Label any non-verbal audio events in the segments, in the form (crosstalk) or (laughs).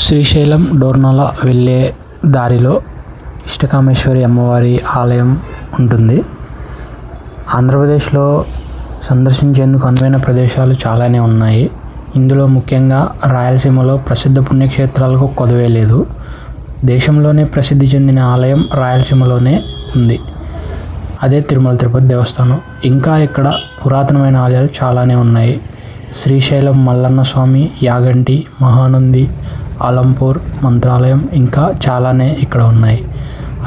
శ్రీశైలం డోర్నల వెళ్ళే దారిలో ఇష్టకామేశ్వరి అమ్మవారి ఆలయం ఉంటుంది. ఆంధ్రప్రదేశ్లో సందర్శించేందుకు అనువైన ప్రదేశాలు చాలానే ఉన్నాయి. ఇందులో ముఖ్యంగా రాయలసీమలో ప్రసిద్ధ పుణ్యక్షేత్రాలకు కొదవే లేదు. దేశంలోనే ప్రసిద్ధి చెందిన ఆలయం రాయలసీమలోనే ఉంది. అదే తిరుమల తిరుపతి దేవస్థానం. ఇంకా ఇక్కడ పురాతనమైన ఆలయాలు చాలానే ఉన్నాయి. శ్రీశైలం మల్లన్న స్వామి యాగంటి మహానంది ఆలంపూర్ మంత్రాలయం ఇంకా చాలానే ఇక్కడ ఉన్నాయి.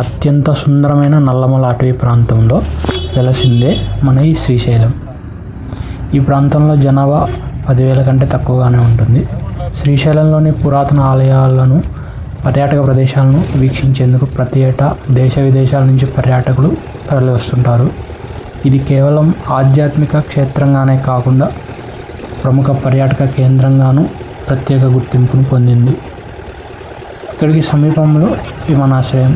అత్యంత సుందరమైన నల్లమల అటవీ ప్రాంతంలో వెలసిందే మన ఈ శ్రీశైలం. ఈ ప్రాంతంలో జనాభా పదివేల కంటే తక్కువగానే ఉంటుంది. శ్రీశైలంలోని పురాతన ఆలయాలను పర్యాటక ప్రదేశాలను వీక్షించేందుకు ప్రతి ఏటా దేశ విదేశాల నుంచి పర్యాటకులు తరలి వస్తుంటారు ఇది కేవలం ఆధ్యాత్మిక క్షేత్రంగానే కాకుండా ప్రముఖ పర్యాటక కేంద్రంగాను ప్రత్యేక గుర్తింపును పొందింది. ఇక్కడికి సమీపంలో విమానాశ్రయం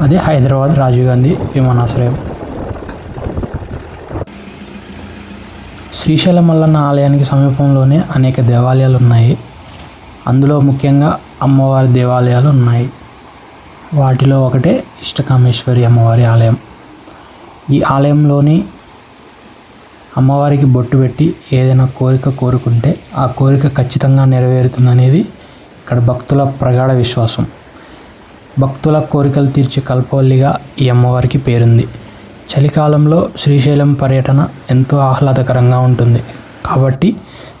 అదే హైదరాబాద్ రాజీవ్ గాంధీ విమానాశ్రయం. శ్రీశైలం మల్లన్న ఆలయానికి సమీపంలోనే అనేక దేవాలయాలు ఉన్నాయి అందులో ముఖ్యంగా అమ్మవారి దేవాలయాలు ఉన్నాయి వాటిలో ఒకటే ఇష్టకామేశ్వరి అమ్మవారి ఆలయం. ఈ ఆలయంలోని అమ్మవారికి బొట్టు పెట్టి ఏదైనా కోరిక కోరుకుంటే ఆ కోరిక ఖచ్చితంగా నెరవేరుతుందనేది ఇక్కడ భక్తుల ప్రగాఢ విశ్వాసం. భక్తుల కోరికలు తీర్చే కల్పవల్లిగా ఈ అమ్మవారికి పేరుంది. చలికాలంలో శ్రీశైలం పర్యటన ఎంతో ఆహ్లాదకరంగా ఉంటుంది. కాబట్టి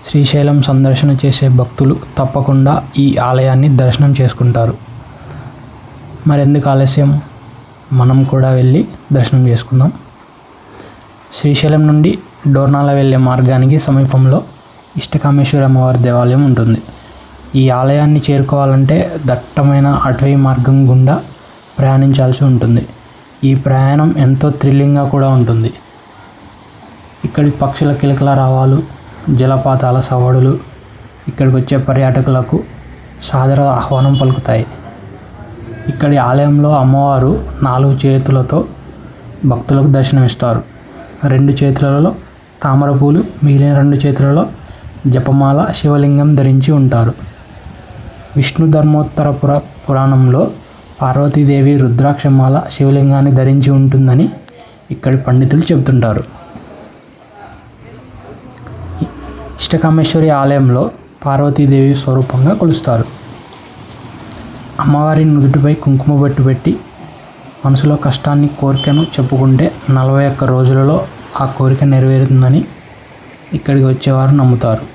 శ్రీశైలం సందర్శన చేసే భక్తులు తప్పకుండా ఈ ఆలయాన్ని దర్శనం చేసుకుంటారు. మరెందుకు ఆలస్యం? మనం కూడా వెళ్ళి దర్శనం చేసుకుందాం. శ్రీశైలం నుండి డోర్నాల వెళ్ళే మార్గానికి సమీపంలో ఇష్టకామేశ్వరి అమ్మవారి దేవాలయం ఉంటుంది. ఈ ఆలయాన్ని చేరుకోవాలంటే దట్టమైన అటవీ మార్గం గుండా ప్రయాణించాల్సి ఉంటుంది. ఈ ప్రయాణం ఎంతో థ్రిల్లింగ్గా కూడా ఉంటుంది. ఇక్కడి పక్షుల కిలకల రావాలు జలపాతాల సవడులు ఇక్కడికి వచ్చే పర్యాటకులకు సాదర ఆహ్వానం పలుకుతాయి. ఇక్కడి ఆలయంలో అమ్మవారు నాలుగు చేతులతో భక్తులకు దర్శనమిస్తారు. రెండు చేతులలో తామరపూలు మిగిలిన రెండు చేతులలో జపమాల శివలింగం ధరించి ఉంటారు. విష్ణు ధర్మోత్తర పుర పురాణంలో పార్వతీదేవి రుద్రాక్షమాల శివలింగాన్ని ధరించి ఉంటుందని ఇక్కడి పండితులు చెబుతుంటారు. ఇష్టకామేశ్వరి ఆలయంలో పార్వతీదేవి స్వరూపంగా కొలుస్తారు. అమ్మవారి నుదుటిపై కుంకుమ బొట్టు పెట్టి మనసులో కష్టాన్ని కోరికను చెప్పుకుంటే నలభై ఒక్క రోజులలో ఆ కోరిక నెరవేరుతుందని ఇక్కడికి వచ్చేవారు నమ్ముతారు.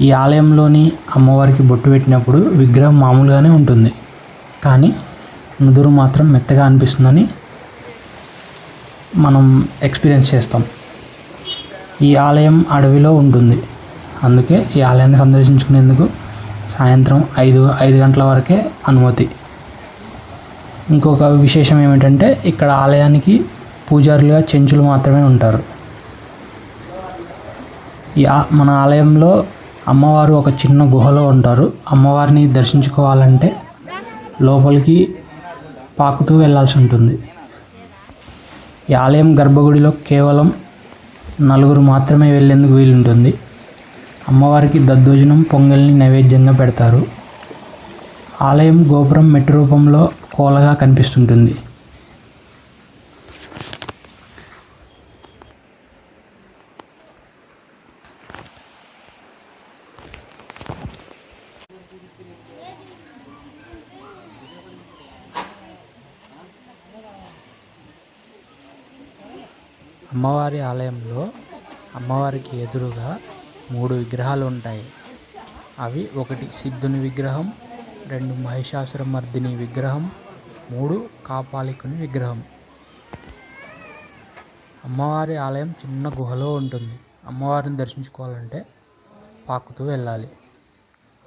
ఈ ఆలయంలోని అమ్మవారికి బొట్టు పెట్టినప్పుడు విగ్రహం మామూలుగానే ఉంటుంది. కానీ నుదురు మాత్రం మెత్తగా అనిపిస్తుందని మనం ఎక్స్పీరియన్స్ చేస్తాం. ఈ ఆలయం అడవిలో ఉంటుంది. అందుకే ఈ ఆలయాన్ని సందర్శించుకునేందుకు సాయంత్రం ఐదు ఐదు గంటల వరకే అనుమతి. ఇంకొక విశేషం ఏమిటంటే ఇక్కడ ఆలయానికి పూజారులుగా చెంచులు మాత్రమే ఉంటారు. ఈ మన ఆలయంలో అమ్మవారు ఒక చిన్న గుహలో ఉంటారు. అమ్మవారిని దర్శించుకోవాలంటే లోపలికి పాకుతూ వెళ్ళాల్సి ఉంటుంది. ఈ ఆలయం గర్భగుడిలో కేవలం నలుగురు మాత్రమే వెళ్ళేందుకు వీలుంటుంది. అమ్మవారికి దద్దోజనం పొంగల్ని నైవేద్యంగా పెడతారు. ఆలయం గోపురం మెట్టు రూపంలో కోలగా కనిపిస్తుంటుంది. అమ్మవారి ఆలయంలో అమ్మవారికి ఎదురుగా మూడు విగ్రహాలు ఉంటాయి. అవి ఒకటి సిద్ధుని విగ్రహం రెండు మహిషాసురమర్దిని విగ్రహం మూడు కాపాలికుని విగ్రహం. అమ్మవారి ఆలయం చిన్న గుహలో ఉంటుంది. అమ్మవారిని దర్శించుకోవాలంటే పాకుతూ వెళ్ళాలి.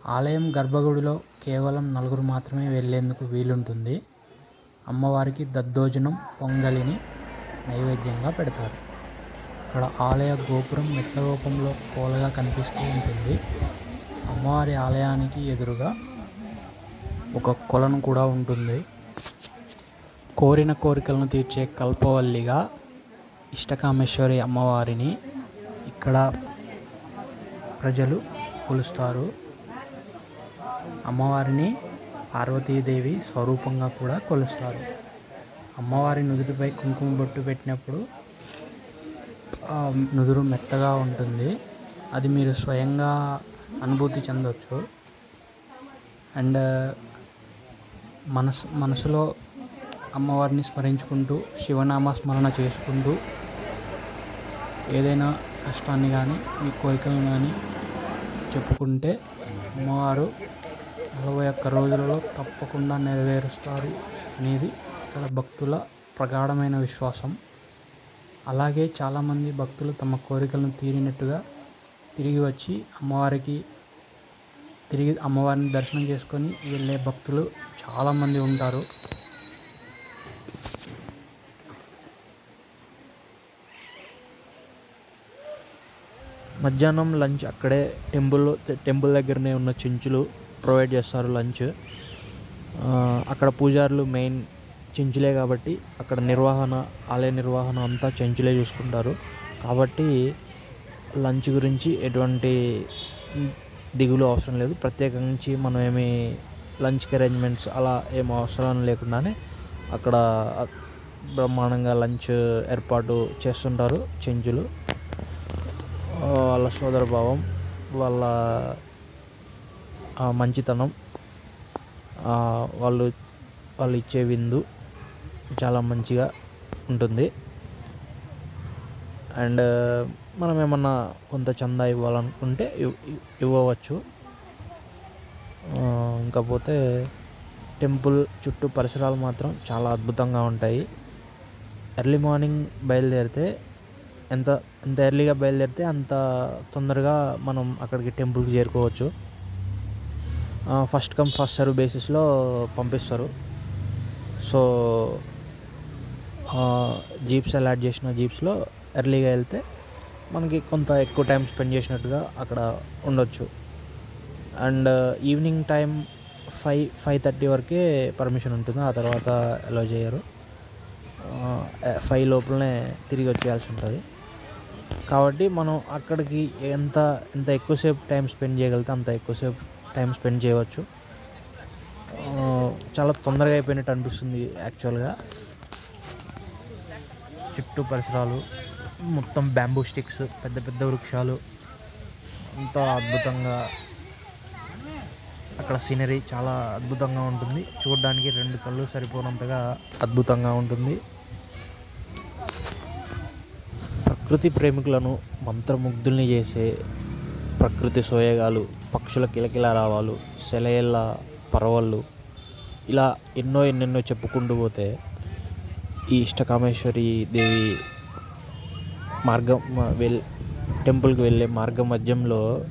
ఆలయం గర్భగుడిలో కేవలం నలుగురు మాత్రమే వెళ్ళేందుకు వీలుంటుంది. అమ్మవారికి దద్దోజనం పొంగలిని నైవేద్యంగా పెడతారు. ఇక్కడ ఆలయ గోపురం మెట్ల రూపంలో కోలగా కనిపిస్తూ ఉంటుంది. అమ్మవారి ఆలయానికి ఎదురుగా ఒక కొలను కూడా ఉంటుంది. కోరిన కోరికలను తీర్చే కల్పవల్లిగా ఇష్టకామేశ్వరి అమ్మవారిని ఇక్కడ ప్రజలు కొలుస్తారు. అమ్మవారిని పార్వతీదేవి స్వరూపంగా కూడా కొలుస్తారు. అమ్మవారి నుదుటిపై కుంకుమ బొట్టు పెట్టినప్పుడు నుదురు మెత్తగా ఉంటుంది. అది మీరు స్వయంగా అనుభూతి చెందవచ్చు అండ్ మనసు మనసులో అమ్మవారిని స్మరించుకుంటూ శివనామ స్మరణ చేసుకుంటూ ఏదైనా కష్టాన్ని కానీ మీ కోరికలను కానీ చెప్పుకుంటే అమ్మవారు నలభై ఒక్క రోజులలో తప్పకుండా నెరవేరుస్తారు అనేది ఇక్కడ భక్తుల ప్రగాఢమైన విశ్వాసం. అలాగే చాలామంది భక్తులు తమ కోరికలను తీరినట్టుగా తిరిగి వచ్చి అమ్మవారికి తిరిగి అమ్మవారిని దర్శనం చేసుకొని వెళ్ళే భక్తులు చాలామంది ఉంటారు. మధ్యాహ్నం లంచ్ అక్కడే టెంపుల్ టెంపుల్ దగ్గరనే ఉన్న చెంచులు ప్రొవైడ్ చేస్తారు లంచ్. అక్కడ పూజారులు మెయిన్ చెంచులే కాబట్టి అక్కడ నిర్వహణ ఆలయ నిర్వహణ అంతా చెంచులే చూసుకుంటారు. కాబట్టి లంచ్ గురించి ఎటువంటి దిగులు అవసరం లేదు. ప్రత్యేకించి మనం ఏమి లంచ్కి అరేంజ్మెంట్స్ అలా ఏం అవసరం లేకుండానే అక్కడ బ్రహ్మాండంగా లంచ్ ఏర్పాటు చేస్తుంటారు చెంచులు. వాళ్ళ సోదర భావం వాళ్ళ మంచితనం వాళ్ళు వాళ్ళు ఇచ్చే విందు. చాలా మంచిగా ఉంటుంది. అండ్ మనం ఏమన్నా కొంత చందా ఇవ్వాలనుకుంటే ఇవ్- ఇవ్వవచ్చు. ఇంకపోతే టెంపుల్ చుట్టూ పరిసరాలు మాత్రం చాలా అద్భుతంగా ఉంటాయి. ఎర్లీ మార్నింగ్ బయలుదేరితే ఎంత ఎంత ఎర్లీగా బయలుదేరితే అంత తొందరగా మనం అక్కడికి టెంపుల్కి చేరుకోవచ్చు. ఫస్ట్ కమ్ ఫస్ట్ సర్వ్ బేసిస్లో పంపిస్తారు. సో జీప్స్ అలాట్ చేసిన జీప్స్లో ఎర్లీగా వెళ్తే మనకి కొంత ఎక్కువ టైం స్పెండ్ చేసినట్టుగా అక్కడ ఉండొచ్చు. And evening time five five thirty వరకే పర్మిషన్ ఉంటుంది. ఆ తర్వాత అలో చేయరు. ఫైవ్ లోపలనే తిరిగి వచ్చేయాల్సి ఉంటుంది. కాబట్టి మనం అక్కడికి ఎంత ఎంత ఎక్కువసేపు టైం స్పెండ్ చేయగలిగితే అంత ఎక్కువసేపు టైం స్పెండ్ చేయవచ్చు. చాలా తొందరగా అయిపోయినట్టు అనిపిస్తుంది యాక్చువల్గా. చుట్టూ పరిసరాలు మొత్తం బ్యాంబూ స్టిక్స్ పెద్ద పెద్ద వృక్షాలు ఎంతో అద్భుతంగా అక్కడ సీనరీ చాలా అద్భుతంగా ఉంటుంది. చూడడానికి రెండు కళ్ళు సరిపోనంతగా అద్భుతంగా ఉంటుంది. ప్రకృతి ప్రేమికులను మంత్రముగ్ధుల్ని చేసే ప్రకృతి సోయగాలు పక్షుల కిలకిల రావాలు సెలయల్ల పరవళ్ళు ఇలా ఎన్నో ఎన్నెన్నో చెప్పుకుంటూ పోతే ఈ ఇష్టకామేశ్వరి దేవి మార్గం వెల్ టెంపుల్కి వెళ్ళే మార్గ మధ్యంలో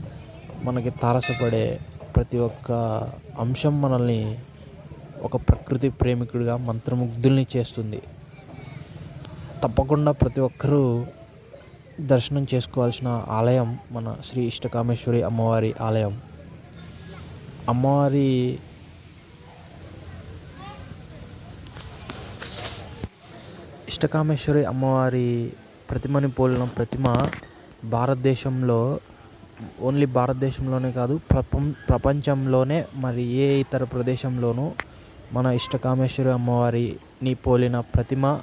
మనకి తారసపడే ప్రతి ఒక్క అంశం మనల్ని ఒక ప్రకృతి ప్రేమికుడిగా మంత్రముగ్ధుల్ని చేస్తుంది. తప్పకుండా ప్రతి ఒక్కరూ దర్శనం చేసుకోవాల్సిన ఆలయం మన శ్రీ ఇష్టకామేశ్వరి అమ్మవారి ఆలయం. అమ్మవారి ఇష్టకామేశ్వరి అమ్మవారి ప్రతిమని పోలిన ప్రతిమ భారతదేశంలో ఓన్లీ భారతదేశంలోనే కాదు ప్రపం ప్రపంచంలోనే మరి ఏ ఇతర ప్రదేశంలోనూ మన ఇష్టకామేశ్వరి అమ్మవారిని పోలిన ప్రతిమ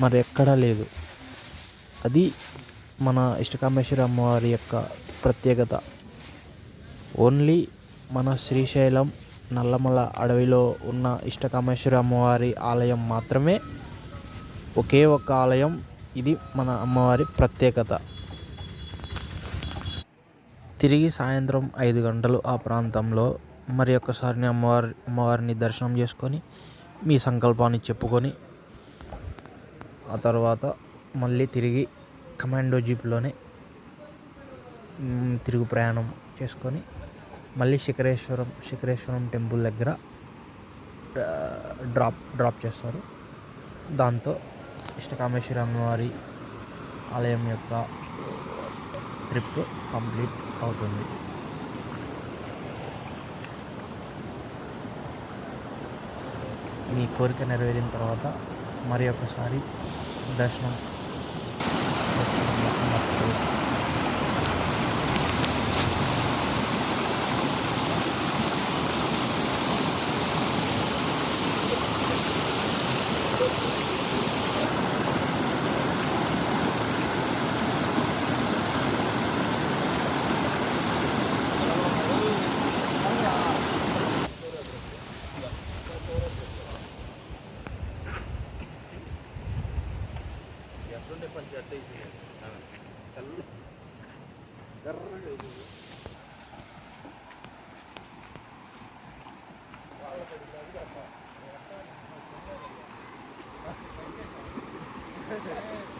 మరి ఎక్కడా లేదు. అది మన ఇష్టకామేశ్వరి అమ్మవారి యొక్క ప్రత్యేకత. ఓన్లీ మన శ్రీశైలం నల్లమల అడవిలో ఉన్న ఇష్టకామేశ్వరి అమ్మవారి ఆలయం మాత్రమే ఒకే ఒక ఆలయం. ఇది మన అమ్మవారి ప్రత్యేకత. తిరిగి సాయంత్రం ఐదు గంటలు ఆ ప్రాంతంలో మరి ఒక్కసారిని అమ్మవారి అమ్మవారిని దర్శనం చేసుకొని మీ సంకల్పాన్ని చెప్పుకొని ఆ తర్వాత మళ్ళీ తిరిగి కమాండో జీప్లోనే తిరుగు ప్రయాణం చేసుకొని మళ్ళీ శిఖరేశ్వరం శిఖరేశ్వరం టెంపుల్ దగ్గర డ్రాప్ డ్రాప్ చేస్తారు. దాంతో ఇష్టకామేశ్వరి అమ్మవారి ఆలయం యొక్క ట్రిప్ కంప్లీట్ అవుతుంది. మీ కోరిక నెరవేరిన తర్వాత మరి ఒకసారి దర్శనం Yeah. (laughs)